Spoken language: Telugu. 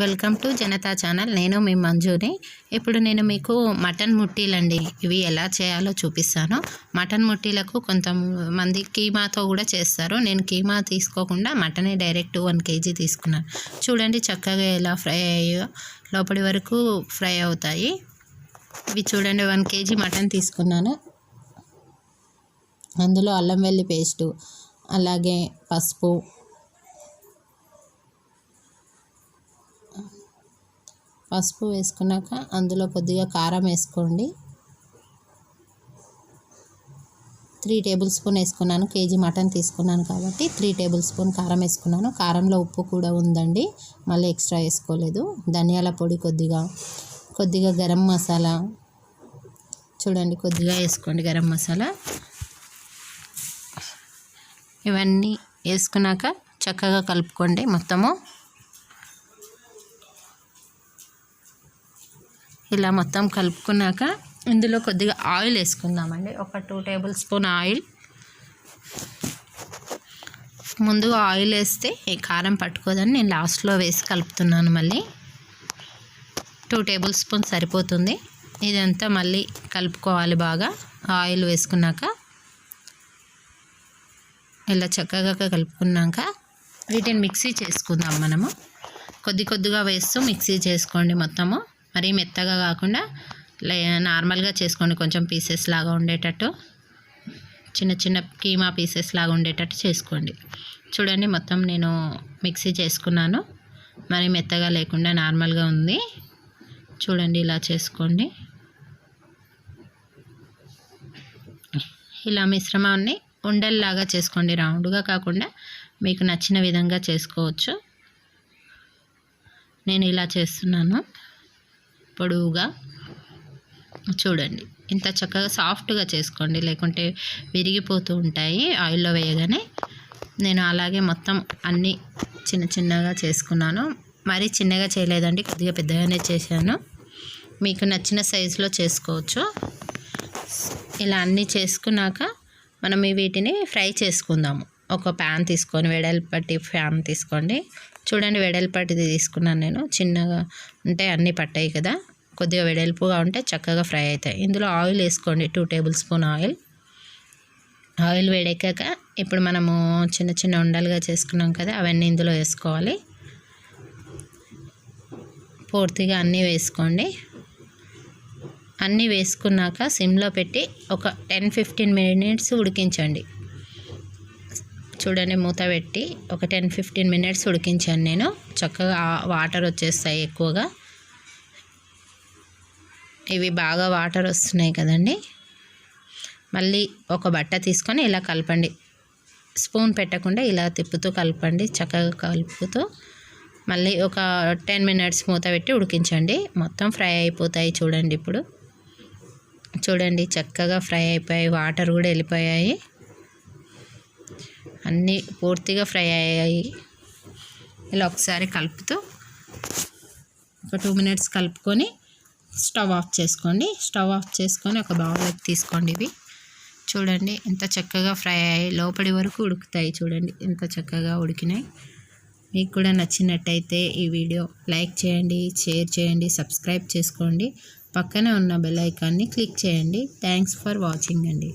Welcome to Janata channel. నేను మీ మంజుని. ఇప్పుడు నేను మీకు మటన్ ముట్టీలండి. ఇవి ఎలా చేయాలో చూపిస్తాను. మటన్ ముట్టీలకు కొంతమంది కీమాతో కూడా చేస్తారు. నేను కీమా తీసుకోకుండా మటనే డైరెక్ట్ వన్ కేజీ తీసుకున్నాను. చూడండి చక్కగా ఎలా ఫ్రై అయ్యో లోపలి వరకు ఫ్రై అవుతాయి. ఇవి చూడండి వన్ కేజీ మటన్ తీసుకున్నాను. అందులో అల్లం వెల్లి పేస్టు అలాగే పసుపు పసుపు వేసుకున్నాక అందులో కొద్దిగా కారం వేసుకోండి. త్రీ టేబుల్ స్పూన్ వేసుకున్నాను. కేజీ మటన్ తీసుకున్నాను కాబట్టి త్రీ టేబుల్ స్పూన్ కారం వేసుకున్నాను. కారంలో ఉప్పు కూడా ఉందండి. మళ్ళీ ఎక్స్ట్రా వేసుకోలేదు. ధనియాల పొడి కొద్దిగా కొద్దిగా గరం మసాలా. చూడండి కొద్దిగా వేసుకోండి గరం మసాలా. ఇవన్నీ వేసుకున్నాక చక్కగా కలుపుకోండి మొత్తము. ఇలా మొత్తం కలుపుకున్నాక ఇందులో కొద్దిగా ఆయిల్ వేసుకుందామండి. ఒక టూ టేబుల్ స్పూన్ ఆయిల్. ముందుగా ఆయిల్ వేస్తే ఈ కారం పట్టుకోదని నేను లాస్ట్లో వేసి కలుపుతున్నాను మళ్ళీ. టూ టేబుల్ స్పూన్ సరిపోతుంది. ఇదంతా మళ్ళీ కలుపుకోవాలి బాగా. ఆయిల్ వేసుకున్నాక ఇలా చక్కగా కలుపుకున్నాక వీటిని మిక్సీ చేసుకుందాం మనము. కొద్ది కొద్దిగా వేస్తూ మిక్సీ చేసుకోండి మొత్తము. మరీ మెత్తగా కాకుండా నార్మల్గా చేసుకోండి కొంచెం పీసెస్ లాగా ఉండేటట్టు చిన్న చిన్న కీమా పీసెస్ లాగా ఉండేటట్టు చేసుకోండి. చూడండి మొత్తం నేను మిక్సీ చేసుకున్నాను. మరి మెత్తగా లేకుండా నార్మల్గా ఉంది. చూడండి ఇలా చేసుకోండి. ఇలా మిశ్రమాన్ని ఉండల్లాగా చేసుకోండి. రౌండ్గా కాకుండా మీకు నచ్చిన విధంగా చేసుకోవచ్చు. నేను ఇలా చేస్తున్నాను. పొడవుగా చూడండి. ఇంత చక్కగా సాఫ్ట్గా చేసుకోండి. లేకుంటే విరిగిపోతూ ఉంటాయి. ఆయిల్లో వేయగానే నేను అలాగే మొత్తం అన్నీ చిన్న చిన్నగా చేసుకున్నాను. మరీ చిన్నగా చేయలేదండి. కొద్దిగా పెద్దగానే చేశాను. మీకు నచ్చిన సైజులో చేసుకోవచ్చు. ఇలా అన్నీ చేసుకున్నాక మనం వీటిని ఫ్రై చేసుకుందాము. ఒక ప్యాన్ తీసుకొని వెడల్పట్టి ఫ్యాన్ తీసుకోండి. చూడండి వెడల్పట్టిది తీసుకున్నాను నేను. చిన్నగా ఉంటే అన్నీ పట్టాయి కదా. కొద్దిగా వెడల్పుగా ఉంటే చక్కగా ఫ్రై అవుతాయి. ఇందులో ఆయిల్ వేసుకోండి. Two tablespoon oil. ఆయిల్ వేడెక్కాక ఇప్పుడు మనము చిన్న చిన్న ఉండలుగా చేసుకున్నాం కదా అవన్నీ ఇందులో వేసుకోవాలి. పూర్తిగా అన్నీ వేసుకోండి. అన్నీ వేసుకున్నాక సిమ్లో పెట్టి ఒక టెన్ ఫిఫ్టీన్ మినిట్స్ ఉడికించండి. చూడండి మూత పెట్టి ఒక టెన్ ఫిఫ్టీన్ మినిట్స్ ఉడికించాను నేను. చక్కగా వాటర్ వచ్చేస్తాయి ఎక్కువగా. ఇవి బాగా వాటర్ వస్తున్నాయి కదండి. మళ్ళీ ఒక బట్ట తీసుకొని ఇలా కలపండి. స్పూన్ పెట్టకుండా ఇలా తిప్పుతూ కలపండి. చక్కగా కలుపుతూ మళ్ళీ ఒక టెన్ మినిట్స్ మూత పెట్టి ఉడికించండి. మొత్తం ఫ్రై అయిపోతాయి చూడండి ఇప్పుడు. చూడండి చక్కగా ఫ్రై అయిపోయాయి. వాటర్ కూడా వెళ్ళిపోయాయి. అన్నీ పూర్తిగా ఫ్రై అయ్యాయి. ఇలా ఒకసారి కలుపుతూ ఒక టూ మినిట్స్ కలుపుకొని స్టవ్ ఆఫ్ చేసుకోండి స్టవ్ ఆఫ్ చేసుకొని ఒక బౌల్లోకి తీసుకోండి ఇవి. చూడండి ఎంత చక్కగా ఫ్రై అయ్యి లోపలి వరకు ఉడుకుతాయి చూడండి ఎంత చక్కగా ఉడికినాయి. మీకు కూడా నచ్చినట్టయితే ఈ వీడియో లైక్ చేయండి షేర్ చేయండి సబ్స్క్రైబ్ చేసుకోండి. పక్కనే ఉన్న బెల్ ఐకాన్ని క్లిక్ చేయండి. థ్యాంక్స్ ఫర్ వాచింగ్ అండి.